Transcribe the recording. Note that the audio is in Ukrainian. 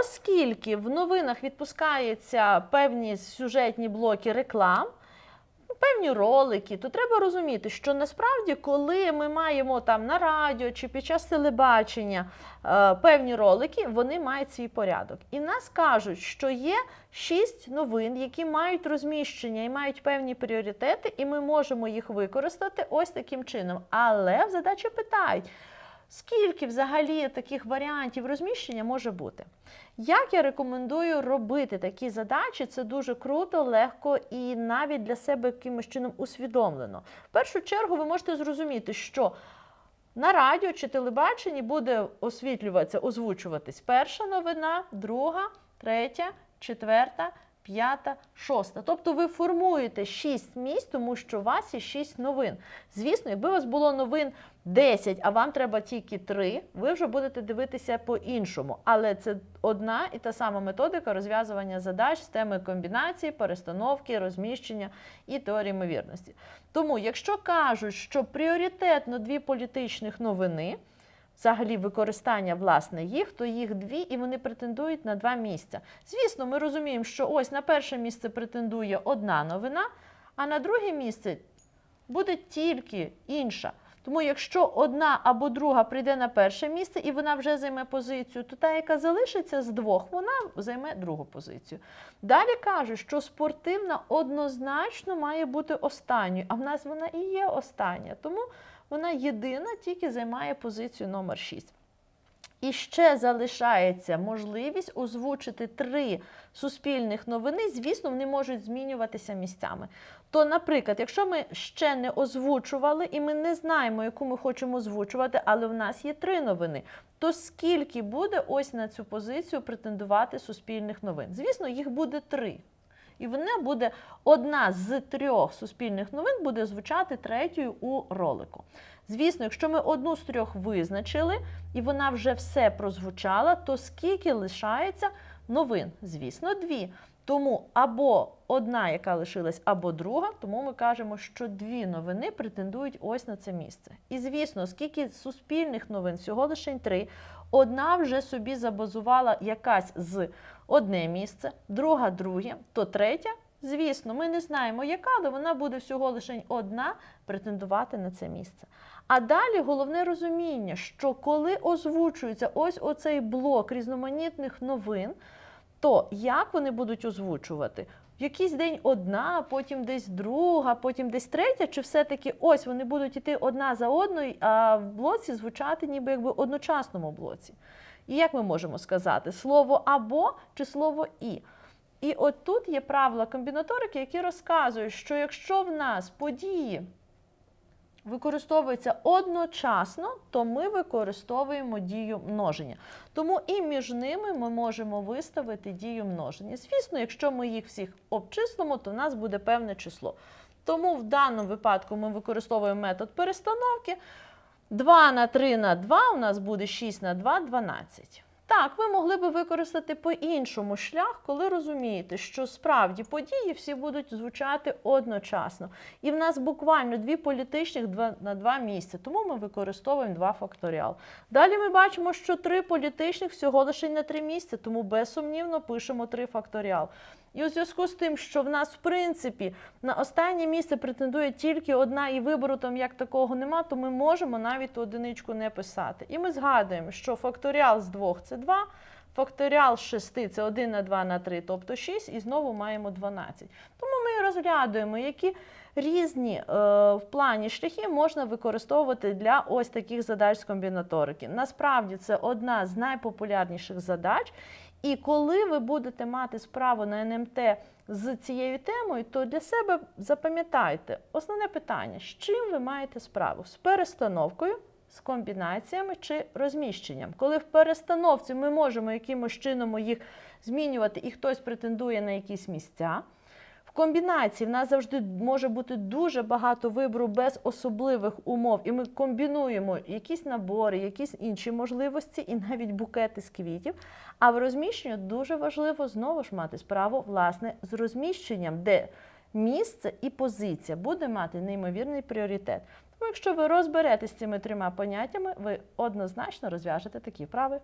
Оскільки в новинах відпускаються певні сюжетні блоки реклам, певні ролики, то треба розуміти, що насправді, коли ми маємо там на радіо чи під час телебачення е, певні ролики, вони мають свій порядок. І нас кажуть, що є шість новин, які мають розміщення і мають певні пріоритети, і ми можемо їх використати ось таким чином. Але в задачі питають. Скільки взагалі таких варіантів розміщення може бути? Як я рекомендую робити такі задачі? Це дуже круто, легко і навіть для себе якимось чином усвідомлено. В першу чергу ви можете зрозуміти, що на радіо чи телебаченні буде освітлюватися, озвучуватись перша новина, друга, третя, четверта, п'ята, шоста. Тобто ви формуєте шість місць, тому що у вас є шість новин. Звісно, якби у вас було новин 10, а вам треба тільки 3, ви вже будете дивитися по-іншому. Але це одна і та сама методика розв'язування задач з теми комбінації, перестановки, розміщення і теорії ймовірності. Тому, якщо кажуть, що пріоритетно дві політичних новини, взагалі використання власне їх, то їх дві, і вони претендують на два місця. Звісно, ми розуміємо, що ось на перше місце претендує одна новина, а на друге місце буде тільки інша. Тому якщо одна або друга прийде на перше місце і вона вже займе позицію, то та, яка залишиться з двох, вона займе другу позицію. Далі кажуть, що спортивна однозначно має бути останньою, а в нас вона і є остання. Тому вона єдина тільки займає позицію номер 6. І ще залишається можливість озвучити три суспільних новини. Звісно, вони можуть змінюватися місцями. То, наприклад, якщо ми ще не озвучували і ми не знаємо, яку ми хочемо озвучувати, але в нас є три новини, то скільки буде ось на цю позицію претендувати суспільних новин? Звісно, їх буде три. І вона буде одна з трьох суспільних новин буде звучати третьою у ролику. Звісно, якщо ми одну з трьох визначили і вона вже все прозвучала, то скільки лишається новин? Звісно, дві. Тому або одна, яка лишилась, або друга, тому ми кажемо, що дві новини претендують ось на це місце. І звісно, скільки суспільних новин, всього лише три, одна вже собі забазувала якась з одне місце, друга друге, то третя. Звісно, ми не знаємо, яка, але вона буде всього лише одна претендувати на це місце. А далі головне розуміння, що коли озвучується ось оцей блок різноманітних новин, то як вони будуть озвучувати? Якийсь день одна, потім десь друга, потім десь третя, чи все-таки ось вони будуть іти одна за одною, а в блоці звучати ніби якби в одночасному блоці. І як ми можемо сказати, слово або чи слово і? І от тут є правила комбінаторики, які розказують, що якщо в нас події використовуються одночасно, то ми використовуємо дію множення. Тому і між ними ми можемо виставити дію множення. Звісно, якщо ми їх всіх обчислимо, то в нас буде певне число. Тому в даному випадку ми використовуємо метод перестановки. 2 на 3 на 2 у нас буде 6 на 2 12. Так, ви могли би використати по-іншому шлях, коли розумієте, що справді події всі будуть звучати одночасно. І в нас буквально дві політичних на два місця, тому ми використовуємо два факторіал. Далі ми бачимо, що три політичних всього лише на три місця, тому безсумнівно пишемо три факторіал. І у зв'язку з тим, що в нас, в принципі, на останнє місце претендує тільки одна, і вибору там як такого нема, то ми можемо навіть одиничку не писати. І ми згадуємо, що факторіал з двох це 2, факторіал 6 це 1 на 2 на 3, тобто 6, і знову маємо 12. Тому ми розглядуємо, які різні е, в плані шляхи можна використовувати для ось таких задач з комбінаторики. Насправді це одна з найпопулярніших задач. І коли ви будете мати справу на НМТ з цією темою, то для себе запам'ятайте основне питання: з чим ви маєте справу? З перестановкою, з комбінаціями чи розміщенням? Коли в перестановці ми можемо якимось чином їх змінювати, і хтось претендує на якісь місця. В комбінації в нас завжди може бути дуже багато вибору без особливих умов, і ми комбінуємо якісь набори, якісь інші можливості, і навіть букети з квітів. А в розміщенні дуже важливо знову ж мати справу власне з розміщенням, де місце і позиція буде мати неймовірний пріоритет. Тому, якщо ви розберетесь з цими трьома поняттями, ви однозначно розв'яжете такі вправи.